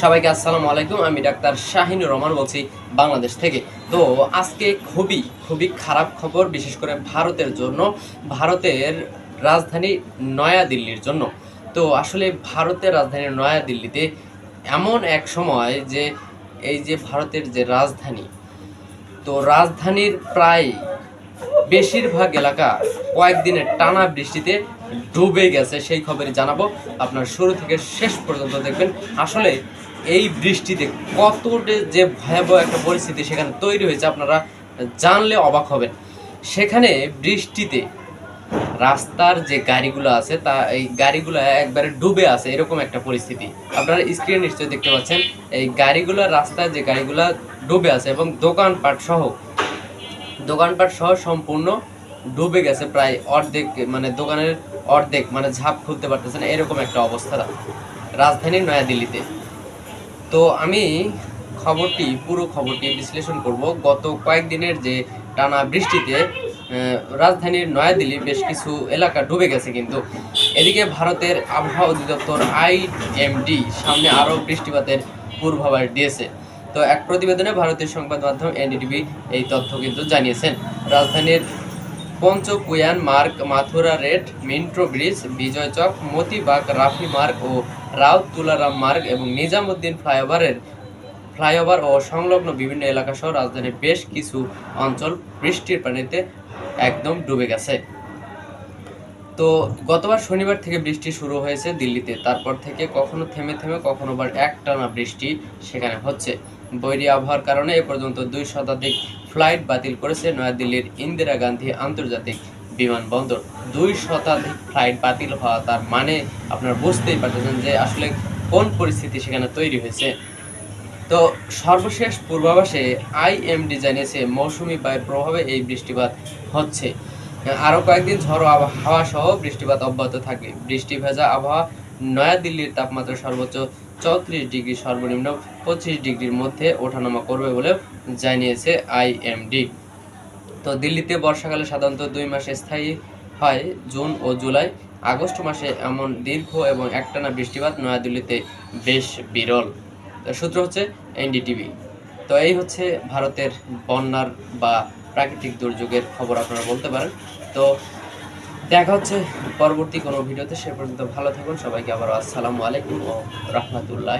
সবাইকে আসসালামু আলাইকুম, আমি ডাক্তার শাহিনুর রহমান বলছি বাংলাদেশ থেকে। তো আজকে খুবই খুবই খারাপ খবর, বিশেষ করে ভারতের জন্য। ভারতের রাজধানী নয়াদিল্লির জন্য। তো আসলে ভারতের রাজধানী নয়াদিল্লিতে এমন এক সময় যে, এই যে ভারতের যে রাজধানী, তো রাজধানীর প্রায় বেশিরভাগ এলাকা কয়েকদিনের টানা বৃষ্টিতে ডুবে গেছে, সেই খবরই জানাব। আপনার শুরু থেকে শেষ পর্যন্ত দেখবেন। আসলে এই বৃষ্টিতে কতটা যে ভয়াবহ একটা পরিস্থিতি সেখানে তৈরি হয়েছে আপনারা জানলে অবাক হবেন। সেখানে বৃষ্টিতে রাস্তার যে গাড়িগুলো আছে, তা এই গাড়িগুলো একবারে ডুবে আছে, এরকম একটা পরিস্থিতি। আপনারা স্ক্রিনে নিশ্চয়ই দেখতে পাচ্ছেন, এই গাড়িগুলো রাস্তায় যে গাড়িগুলো ডুবে আছে এবং দোকানপাট সহ দোকানপাট সহ সম্পূর্ণ ডুবে গেছে প্রায় অর্ধেক মানে দোকানের অর্ধেক মানে ঝাঁপ খুলতে পারতেছে না, এরকম একটা অবস্থা। রাজধানী নয়াদিল্লিতে। তো আমি খবরটি, পুরো খবরটি বিশ্লেষণ করব। গত কয়েকদিনের যে টানা বৃষ্টিতে রাজধানীর নয়াদিল্লি বেশ কিছু এলাকা ডুবে গেছে কিন্তু। এদিকে ভারতের আবহাওয়া অধিদপ্তর আইএমডি সামনে আরও বৃষ্টিপাতের পূর্বাভাস দিয়েছে। তো এক প্রতিবেদনে ভারতীয় সংবাদ মাধ্যম এনডিটিভি এই তথ্য কিন্তু জানিয়েছেন। রাজধানীর Panchkuian Marg Mathura road, Minto bridge, Vijay Chowk, Motibagh, Rafi Marg ও রাউত তুলারাম মার্গ এবং নিজামুদ্দিন ফ্লাইওভারের ফ্লাইওভার ও সংলগ্ন বিভিন্ন এলাকা সহ রাজধানীর বেশ কিছু অঞ্চল বৃষ্টির পানিতে একদম ডুবে গেছে। তো গতবার শনিবার থেকে বৃষ্টি শুরু হয়েছে দিল্লিতে। তারপর থেকে কখনো থেমে থেমে কখনো বার একটানা বৃষ্টি সেখানে হচ্ছে। বৈরী আবহাওয়ার কারণে এ পর্যন্ত দুই শতাধিক ফ্লাইট বাতিল করেছে নয়াদিল্লির ইন্দিরা গান্ধী আন্তর্জাতিক বিমানবন্দর। দুই শতাধিক ফ্লাইট বাতিল হওয়া তার মানে আপনারা বুঝতেই পারতেছেন যে আসলে কোন পরিস্থিতি সেখানে তৈরি হয়েছে। তো সর্বশেষ পূর্বাভাসে আইএমডি জানিয়েছে মৌসুমি বায়ুর প্রভাবে এই বৃষ্টিপাত হচ্ছে। আরও কয়েকদিন ঝড়ো হাওয়া সহ বৃষ্টিপাত অব্যাহত থাকবে। বৃষ্টি ভেজা আবহাওয়া নয়াদিল্লির তাপমাত্রা সর্বোচ্চ চৌত্রিশ ডিগ্রি সর্বনিম্ন পঁচিশ ডিগ্রির মধ্যে ওঠানামা করবে বলে জানিয়েছে আইএমডি। তো দিল্লিতে বর্ষাকালে সাধারণত দুই মাসে স্থায়ী হয়, জুন ও জুলাই। আগস্ট মাসে এমন দীর্ঘ এবং একটানা বৃষ্টিপাত, নয়াদিল্লিতে বেশ বিরল। সূত্র হচ্ছে এনডিটিভি। তো এই হচ্ছে ভারতের বন্যার বা প্রাকৃতিক দুর্যোগের খবর, আপনারা বলতে পারেন। তো দেখা হচ্ছে পরবর্তী কোনো ভিডিওতে, সে পর্যন্ত ভালো থাকুন, সবাইকে আবার আসসালামু আলাইকুম ও রহমতুল্লাহ